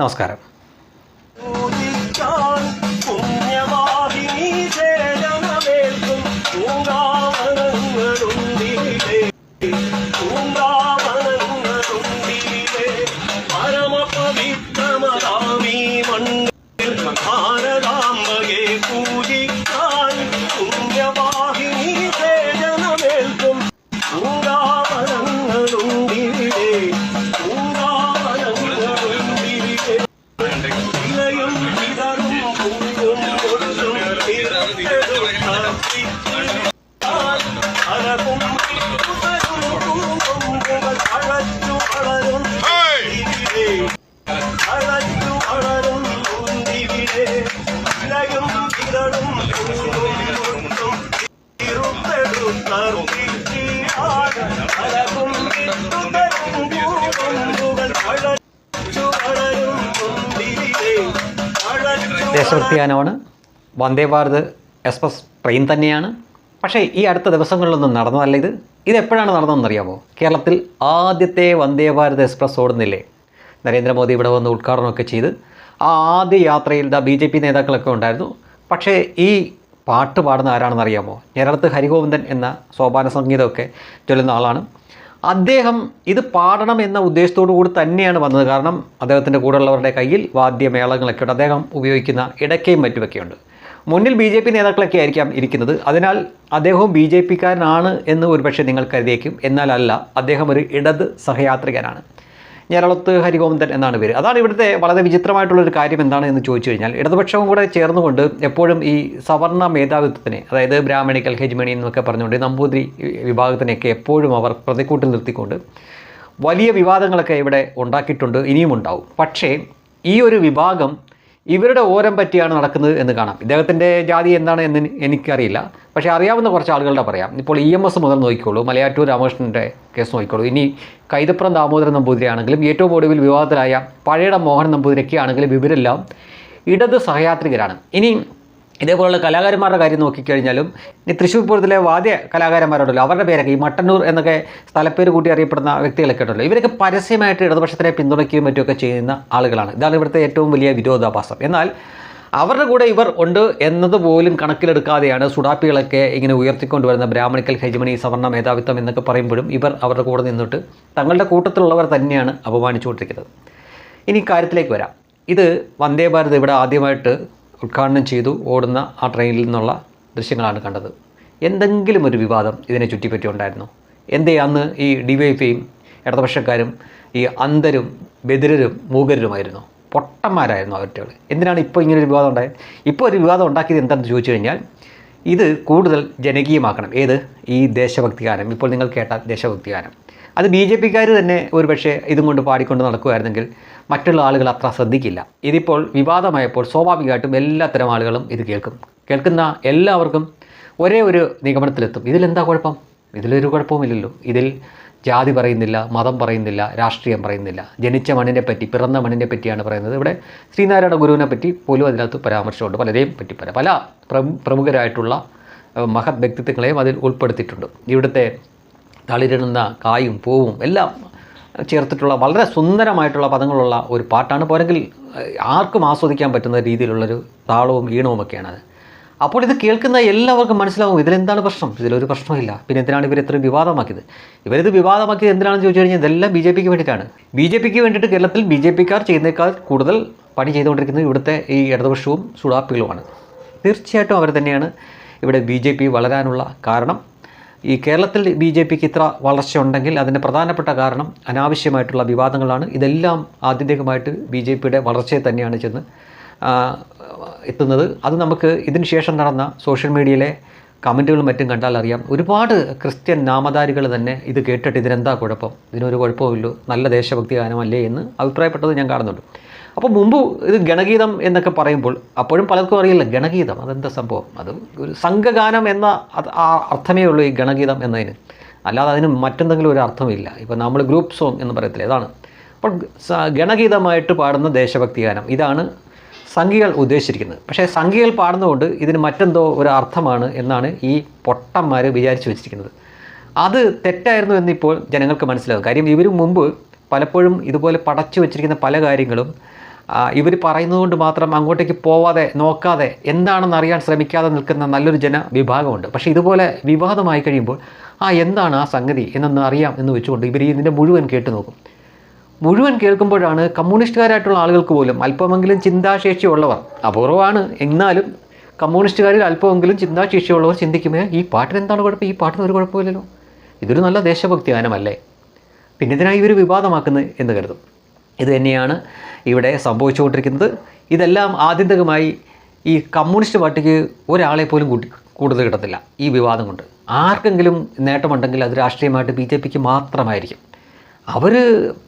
നമസ്കാരം അഴച്ചു ദേശഭക്തി ഗാനമാണ് വന്ദേ ഭാരത് എക്സ്പ്രസ് ട്രെയിൻ തന്നെയാണ്. പക്ഷേ ഈ അടുത്ത ദിവസങ്ങളിലൊന്നും നടന്നതല്ല ഇത്. ഇത് എപ്പോഴാണ് നടന്നതെന്നറിയാമോ കേരളത്തിൽ ആദ്യത്തെ വന്ദേ ഭാരത് എക്സ്പ്രസ് ഓടുന്നില്ലേ? നരേന്ദ്രമോദി ഇവിടെ വന്ന് ഉദ്ഘാടനമൊക്കെ ചെയ്ത് ആ ആദ്യ യാത്രയിൽ ദാ ബി ജെ പി നേതാക്കളൊക്കെ ഉണ്ടായിരുന്നു. പക്ഷേ ഈ പാട്ട് പാടുന്ന ആരാണെന്ന് അറിയാമോ ഞരളത്ത് ഹരിഗോവിന്ദൻ എന്ന സോപാന സംഗീതമൊക്കെ ചൊല്ലുന്ന ആളാണ്. അദ്ദേഹം ഇത് പാടണം എന്ന ഉദ്ദേശത്തോടു കൂടി തന്നെയാണ് വന്നത്. കാരണം അദ്ദേഹത്തിന്റെ കൂടെയുള്ളവരുടെ കയ്യിൽ വാദ്യമേളങ്ങളൊക്കെ ഉണ്ട്. അദ്ദേഹം ഉപയോഗിക്കുന്ന ഇടയ്ക്കയും മറ്റുമൊക്കെയുണ്ട്. മുന്നിൽ ബി ജെ പി നേതാക്കളൊക്കെ ആയിരിക്കാം ഇരിക്കുന്നത്. അതിനാൽ അദ്ദേഹവും ബി ജെ പിക്കാരനാണ് എന്ന് ഒരുപക്ഷെ നിങ്ങൾ കരുതിയേക്കും. എന്നാലല്ല അദ്ദേഹം ഒരു ഇടത് സഹയാത്രികനാണ്. ഞരളത്ത് ഹരിഗോവിന്ദൻ എന്നാണ് പേര്. അതാണ് ഇവിടുത്തെ വളരെ വിചിത്രമായിട്ടുള്ളൊരു കാര്യം എന്താണ് എന്ന് ചോദിച്ചു കഴിഞ്ഞാൽ ഇടതുപക്ഷവും കൂടെ ചേർന്നുകൊണ്ട് എപ്പോഴും ഈ സവർണ മേധാവിത്വത്തിനെ അതായത് ബ്രാഹ്മണിക്കൽ ഹെജ്മണി എന്നൊക്കെ പറഞ്ഞുകൊണ്ട് നമ്പൂതിരി വിഭാഗത്തിനെയൊക്കെ എപ്പോഴും അവർ പ്രതിക്കൂട്ടിൽ നിർത്തിക്കൊണ്ട് വലിയ വിവാദങ്ങളൊക്കെ ഇവിടെ ഉണ്ടാക്കിയിട്ടുണ്ട് ഇനിയും ഉണ്ടാവും. പക്ഷേ ഈ ഒരു വിഭാഗം ഇവരുടെ ഓരം പറ്റിയാണ് നടക്കുന്നത് എന്ന് കാണാം. ഇദ്ദേഹത്തിന്റെ ജാതി എന്താണ് എന്ന് എനിക്കറിയില്ല. പക്ഷേ അറിയാവുന്ന കുറച്ച് ആളുകളുടെ പറയാം. ഇപ്പോൾ ഇ എം എസ് മുതൽ നോക്കിക്കോളൂ. മലയാറ്റൂർ രാമകൃഷ്ണന്റെ കേസ് നോക്കിക്കോളൂ. ഇനി കൈതപ്രം ദാമോദരൻ നമ്പൂതിരിയാണെങ്കിലും ഏറ്റവും ഒടുവിൽ വിവാദത്തിലായ പഴയട മോഹൻ നമ്പൂതിരിയൊക്കെ ആണെങ്കിലും ഇവരെല്ലാം ഇടത് സഹയാത്രികരാണ്. ഇനി ഇതേപോലുള്ള കലാകാരന്മാരുടെ കാര്യം നോക്കിക്കഴിഞ്ഞാലും ഈ തൃശ്ശൂർ പൂരത്തിലെ വാദ്യ കലാകാരന്മാരുണ്ടല്ലോ അവരുടെ പേരൊക്കെ ഈ മട്ടന്നൂർ എന്നൊക്കെ സ്ഥലപ്പേര് കൂട്ടി അറിയപ്പെടുന്ന വ്യക്തികളൊക്കെ ഉണ്ടല്ലോ. ഇവരൊക്കെ പരസ്യമായിട്ട് ഇടതുപക്ഷത്തിനെ പിന്തുണയ്ക്കുകയും മറ്റുമൊക്കെ ചെയ്യുന്ന ആളുകളാണ്. ഇതാണ് ഇവിടുത്തെ ഏറ്റവും വലിയ വിരോധാഭാസം. എന്നാൽ അവരുടെ കൂടെ ഇവർ ഉണ്ട് എന്നത് പോലും കണക്കിലെടുക്കാതെയാണ് സുഡാപ്പികളൊക്കെ ഇങ്ങനെ ഉയർത്തിക്കൊണ്ടുവരുന്ന ബ്രാഹ്മണിക്കൽ ഹെജ്മണി സവർണ മേധാവിത്വം എന്നൊക്കെ പറയുമ്പോഴും ഇവർ അവരുടെ കൂടെ നിന്നിട്ട് തങ്ങളുടെ കൂട്ടത്തിലുള്ളവർ തന്നെയാണ് അപമാനിച്ചുകൊണ്ടിരിക്കുന്നത്. ഇനി കാര്യത്തിലേക്ക് വരാം. ഇത് വന്ദേ ഭാരത് ഇവിടെ ആദ്യമായിട്ട് ഉദ്ഘാടനം ചെയ്തു ഓടുന്ന ആ ട്രെയിനിൽ നിന്നുള്ള ദൃശ്യങ്ങളാണ് കണ്ടത്. എന്തെങ്കിലും ഒരു വിവാദം ഇതിനെ ചുറ്റിപ്പറ്റി ഉണ്ടായിരുന്നു എന്തേ അന്ന് ഈ ഡി ഡിവൈഫൈയും ഇടതുപക്ഷക്കാരും ഈ അന്ധരും ബദിരരും മൂകരുമായിരുന്നു പൊട്ടന്മാരായിരുന്നു അവരുടെ എന്തിനാണ് ഇപ്പോൾ ഇങ്ങനെ ഒരു വിവാദം ഉണ്ടായത്? ഇപ്പോൾ ഒരു വിവാദം ഉണ്ടാക്കിയത് എന്താണെന്ന് ചോദിച്ചു കഴിഞ്ഞാൽ ഇത് കൂടുതൽ ജനകീയമാക്കണം. ഏത്? ഈ ദേശഭക്തി ഗാനം. ഇപ്പോൾ നിങ്ങൾ കേട്ട ദേശഭക്തി ഗാനം. അത് ബി ജെ പിക്കാർ തന്നെ ഒരുപക്ഷെ ഇതും കൊണ്ട് പാടിക്കൊണ്ട് നടക്കുമായിരുന്നെങ്കിൽ മറ്റുള്ള ആളുകൾ അത്ര ശ്രദ്ധിക്കില്ല. ഇതിപ്പോൾ വിവാദമായപ്പോൾ സ്വാഭാവികമായിട്ടും എല്ലാത്തരം ആളുകളും ഇത് കേൾക്കും. കേൾക്കുന്ന എല്ലാവർക്കും ഒരേ ഒരു നിഗമനത്തിലെത്തും. ഇതിലെന്താ കുഴപ്പം? ഇതിലൊരു കുഴപ്പവുമില്ലല്ലോ. ഇതിൽ ജാതി പറയുന്നില്ല മതം പറയുന്നില്ല രാഷ്ട്രീയം പറയുന്നില്ല. ജനിച്ച മണ്ണിനെ പറ്റി പിറന്ന മണ്ണിനെ പറ്റിയാണ് പറയുന്നത്. ഇവിടെ ശ്രീനാരായണ ഗുരുവിനെ പറ്റി പോലും അതിനകത്ത് പരാമർശമുണ്ട്. പലരെയും പറ്റി പല പല പ്രമു- പ്രമുഖരായിട്ടുള്ള മഹത് വ്യക്തിത്വങ്ങളെയും അതിൽ ഉൾപ്പെടുത്തിയിട്ടുണ്ട്. ഇവിടുത്തെ തളിരിടുന്ന കായും പൂവും എല്ലാം ചേർത്തിട്ടുള്ള വളരെ സുന്ദരമായിട്ടുള്ള പദങ്ങളുള്ള ഒരു പാട്ടാണ്. പോരെങ്കിൽ ആർക്കും ആസ്വദിക്കാൻ പറ്റുന്ന രീതിയിലുള്ളൊരു താളവും ഈണവും ഒക്കെയാണത് അപ്പോൾ ഇത് കേൾക്കുന്ന എല്ലാവർക്കും മനസ്സിലാവും ഇതിലെന്താണ് പ്രശ്നം. ഇതിലൊരു പ്രശ്നമില്ല പിന്നെ എന്തിനാണ് ഇവർ ഇത്രയും വിവാദമാക്കിയത്? ഇവരിത് വിവാദമാക്കിയത് എന്തിനാണെന്ന് ചോദിച്ചു കഴിഞ്ഞാൽ ഇതെല്ലാം ബി ജെ പിക്ക് വേണ്ടിയിട്ടാണ്. ബി ജെ പിക്ക് വേണ്ടിയിട്ട് കേരളത്തിൽ ബി ജെ പിക്കാർ ചെയ്യുന്നേക്കാൾ കൂടുതൽ പണി ചെയ്തുകൊണ്ടിരിക്കുന്നത് ഇവിടുത്തെ ഈ ഇടതുപക്ഷവും സുഡാപ്പികളുമാണ്. തീർച്ചയായിട്ടും അവർ തന്നെയാണ് ഇവിടെ ബി ജെ പി വളരാനുള്ള കാരണം. ഈ കേരളത്തിൽ ബി ജെ പിക്ക് ഇത്ര വളർച്ച ഉണ്ടെങ്കിൽ അതിന്റെ പ്രധാനപ്പെട്ട കാരണം അനാവശ്യമായിട്ടുള്ള വിവാദങ്ങളാണ്. ഇതെല്ലാം ആത്യന്തികമായിട്ട് ബി ജെ പിയുടെ വളർച്ചയെ തന്നെയാണ് ചെന്ന് എത്തുന്നത്. അത് നമുക്ക് ഇതിന് ശേഷം നടന്ന സോഷ്യൽ മീഡിയയിലെ കമന്റുകളും മറ്റും കണ്ടാൽ അറിയാം. ഒരുപാട് ക്രിസ്ത്യൻ നാമധാരികൾ തന്നെ ഇത് കേട്ടിട്ട് ഇതിനെന്താ കുഴപ്പം? ഇതിനൊരു കുഴപ്പമില്ലോ നല്ല ദേശഭക്തി ഗാനമല്ലേ എന്ന് അഭിപ്രായപ്പെട്ടത് ഞാൻ കാണുന്നുണ്ട്. അപ്പോൾ മുമ്പ് ഇത് ഗണഗീതം എന്നൊക്കെ പറയുമ്പോൾ അപ്പോഴും പലർക്കും അറിയില്ല ഗണഗീതം അതെന്താ സംഭവം? അത് ഒരു സംഘഗാനം എന്ന ആ അർത്ഥമേ ഉള്ളൂ ഈ ഗണഗീതം എന്നതിന്. അല്ലാതെ അതിന് മറ്റെന്തെങ്കിലും ഒരു അർത്ഥമില്ല. ഇപ്പോൾ നമ്മൾ ഗ്രൂപ്പ് സോങ് എന്ന് പറയത്തില്ല ഇതാണ് അപ്പോൾ ഗണഗീതമായിട്ട് പാടുന്ന ദേശഭക്തി ഗാനം ഇതാണ് സംഘികൾ ഉദ്ദേശിച്ചിരിക്കുന്നത്. പക്ഷേ സംഘികൾ പാടുന്നതുകൊണ്ട് ഇതിന് മറ്റെന്തോ ഒരു അർത്ഥമാണ് എന്നാണ് ഈ പൊട്ടന്മാർ വിചാരിച്ചു വെച്ചിരിക്കുന്നത്. അത് തെറ്റായിരുന്നു എന്നിപ്പോൾ ജനങ്ങൾക്ക് മനസ്സിലാകും കാര്യം ഇവർ മുമ്പ് പലപ്പോഴും ഇതുപോലെ പടച്ചു വെച്ചിരിക്കുന്ന പല കാര്യങ്ങളും ഇവർ പറയുന്നത് കൊണ്ട് മാത്രം അങ്ങോട്ടേക്ക് പോവാതെ നോക്കാതെ എന്താണെന്ന് അറിയാൻ ശ്രമിക്കാതെ നിൽക്കുന്ന നല്ലൊരു ജനവിഭാഗമുണ്ട്. പക്ഷേ ഇതുപോലെ വിവാദമായി കഴിയുമ്പോൾ ആ എന്താണ് ആ സംഗതി എന്നൊന്ന് അറിയാം എന്ന് വെച്ചുകൊണ്ട് ഇവർ ഇതിന്റെ മുഴുവൻ കേട്ട് നോക്കും. മുഴുവൻ കേൾക്കുമ്പോഴാണ് കമ്മ്യൂണിസ്റ്റുകാരായിട്ടുള്ള ആളുകൾക്ക് പോലും അല്പമെങ്കിലും ചിന്താശേഷിയുള്ളവർ അപൂർവമാണ്. എന്നാലും കമ്മ്യൂണിസ്റ്റുകാരിൽ അല്പമെങ്കിലും ചിന്താശേഷിയുള്ളവർ ചിന്തിക്കുമ്പോൾ ഈ പാട്ടിന് എന്താണ് കുഴപ്പം? ഈ പാട്ടിന് ഒരു കുഴപ്പമില്ലല്ലോ. ഇതൊരു നല്ല ദേശഭക്തി ഗാനമല്ലേ പിന്നെ ഇതിനായി ഇവർ വിവാദമാക്കുന്നത് എന്ന് കരുതും. ഇത് തന്നെയാണ് ഇവിടെ സംഭവിച്ചുകൊണ്ടിരിക്കുന്നത്. ഇതെല്ലാം ആത്യന്തികമായി ഈ കമ്മ്യൂണിസ്റ്റ് പാർട്ടിക്ക് ഒരാളെ പോലും കൂട്ടി കൂടുതൽ കിട്ടത്തില്ല. ഈ വിവാദം കൊണ്ട്. ആർക്കെങ്കിലും നേട്ടമുണ്ടെങ്കിൽ അത് രാഷ്ട്രീയമായിട്ട് ബി ജെ പിക്ക് മാത്രമായിരിക്കും. അവർ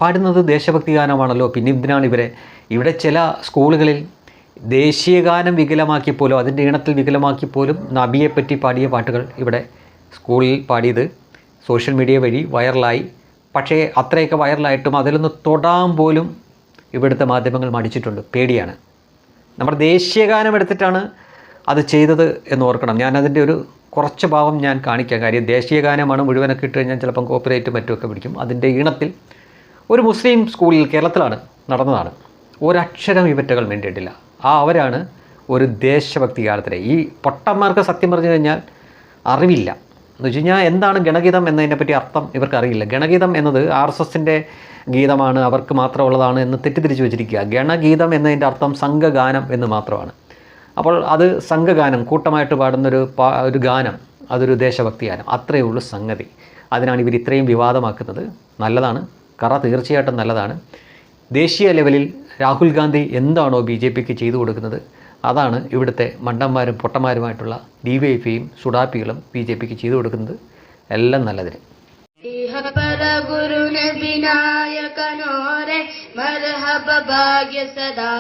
പാടുന്നത് ദേശഭക്തി ഗാനമാണല്ലോ. പിന്നെ എന്തിനാണ് ഇവരെ? ഇവിടെ ചില സ്കൂളുകളിൽ ദേശീയഗാനം വികലമാക്കിപ്പോലും അതിന്റെ ഈണത്തിൽ വികലമാക്കിപ്പോലും നബിയെപ്പറ്റി പാടിയ പാട്ടുകൾ ഇവിടെ സ്കൂളിൽ പാടിയത് സോഷ്യൽ മീഡിയ വഴി വൈറലായി. പക്ഷേ അത്രയൊക്കെ വൈറലായിട്ടും അതിലൊന്ന് തൊടാൻ പോലും ഇവിടുത്തെ മാധ്യമങ്ങൾ മടിച്ചിട്ടുണ്ട്. പേടിയാണ്. നമ്മുടെ ദേശീയഗാനം എടുത്തിട്ടാണ് അത് ചെയ്തത് എന്ന് ഓർക്കണം. ഞാൻ അതിന്റെ ഒരു കുറച്ച് ഭാവം ഞാൻ കാണിക്കാം. കാര്യം ദേശീയഗാനമാണ് മുഴുവനൊക്കെ ഇട്ട് കഴിഞ്ഞാൽ ചിലപ്പം കോപ്പറേറ്റ് മറ്റുമൊക്കെ പിടിക്കും. അതിന്റെ ഈണത്തിൽ ഒരു മുസ്ലിം സ്കൂളിൽ കേരളത്തിലാണ് നടന്നതാണ്. ഒരക്ഷരം ഇവറ്റകൾ വേണ്ടിയിട്ടില്ല ആ അവരാണ് ഒരു ദേശഭക്തി ഗാനത്തിലെ ഈ പൊട്ടന്മാർക്ക് സത്യം പറഞ്ഞു കഴിഞ്ഞാൽ അറിവില്ല. എന്ന് വെച്ച് കഴിഞ്ഞാൽ എന്താണ് ഗണഗീതം എന്നതിനെപ്പറ്റി അർത്ഥം ഇവർക്കറിയില്ല. ഗണഗീതം എന്നത് ആർ എസ് എസിന്റെ ഗീതമാണ് അവർക്ക് മാത്രമുള്ളതാണ് എന്ന് തെറ്റിദ്ധരിച്ച് വെച്ചിരിക്കുക. ഗണഗീതം എന്നതിന്റെ അർത്ഥം സംഘഗാനം എന്ന് മാത്രമാണ്. അപ്പോൾ അത് സംഘഗാനം കൂട്ടമായിട്ട് പാടുന്നൊരു പാ ഒരു ഗാനം അതൊരു ദേശഭക്തി ഗാനം അത്രയേ ഉള്ളൂ സംഗതി. അതിനാണ് ഇവർ ഇത്രയും വിവാദമാക്കുന്നത്. നല്ലതാണ്. കറ തീർച്ചയായിട്ടും നല്ലതാണ്. ദേശീയ ലെവലിൽ രാഹുൽ ഗാന്ധി എന്താണോ ബി ജെ പിക്ക് ചെയ്തു കൊടുക്കുന്നത്? അതാണ് ഇവിടുത്തെ മണ്ടന്മാരും പൊട്ടന്മാരുമായിട്ടുള്ള ഡി വൈ എഫിയും സുഡാപ്പികളും ബി ജെ പിക്ക് ചെയ്തു കൊടുക്കുന്നത്. എല്ലാം നല്ലതിന്. ഇഹ ഗുരു നബിനായകനോരെ മർഹബ ഭാഗ്യ സദാ